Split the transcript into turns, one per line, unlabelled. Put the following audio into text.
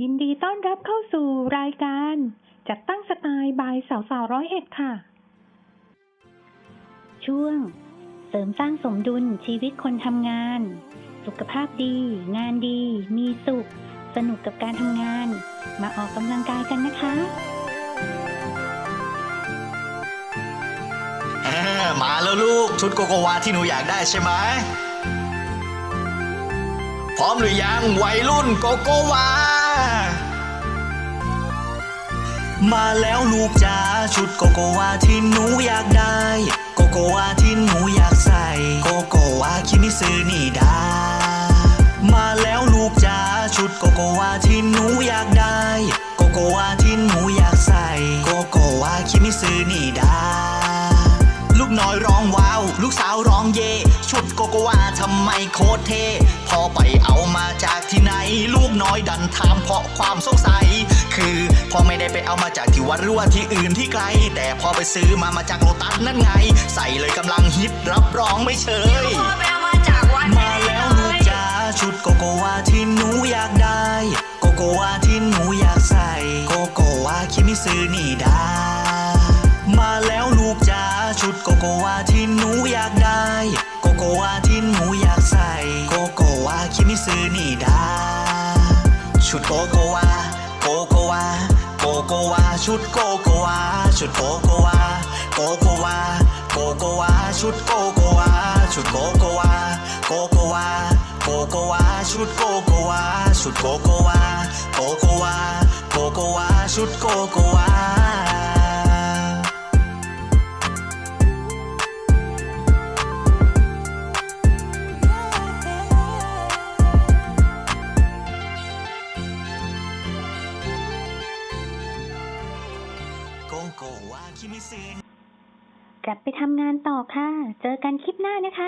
ยินดีต้อนรับเข้าสู่รายการ จัดตั้งสไตล์บายสาวสาวร้อยเอ็ดค่ะ ช่วง เสริมสร้างสมดุลชีวิตคนทำงาน สุขภาพดี งานดี มีสุข สนุกกับการทำงาน มาออกกำลังกายกันนะคะ
เออมาแล้วลูก ชุดโกโกวาที่หนูอยากได้ใช่ไหมพร้อมหรือยังวัยรุ่นโกโกวา มาแล้วลูกจ๋าชุดโกโกวาที่หนูอยากได้ โกโกวาที่หนูอยากใส่ โกโกวาคิมิซึนี่ดา มาแล้วลูกจ๋าชุดโกโกวาที่หนูอยากได้ โกโกวาที่หนูอยากใส่ โกโกวาคิมิซึนี่ดา ลูกน้อยร้องว้าว ลูกสาวร้องเย่ชุดโกโกวาทำไมโคตรเท่ น้อยดันถามเพราะความสงสัย คือพอไม่ได้ไปเอามาจากที่วัดหรือว่าที่อื่นที่ไกล แต่พอไปซื้อมามาจากโลตัสนั่นไง ใส่เลยกำลังฮิตรับรองไม่เชย
พ่อไปเอามาจากวัด
มาแล้วลูกจ๋าชุดโกโกวาที่หนูอยากได้ โกโกวาที่หนูอยากใส่ โกโกวาคิมิซึนี่ดามาแล้วลูกจ๋าชุดโกโกวาที่หนูอยากได้ โกโกวาที่หนูอยากใส่ ชุดโกโกวาโกโกวาโกโกวาชุดโกโกวาชุดโกโกวาโกโกวาโกโกวาชุดโกโกวาชุดโกโกวาโกโกวาโกโกวาชุดโกโกวาชุดโกโกวาโกโกวาโกโกวาชุดโกโกวา โกวาคิมิซึ
กลับไปทำงานต่อค่ะ เจอกันคลิปหน้านะคะ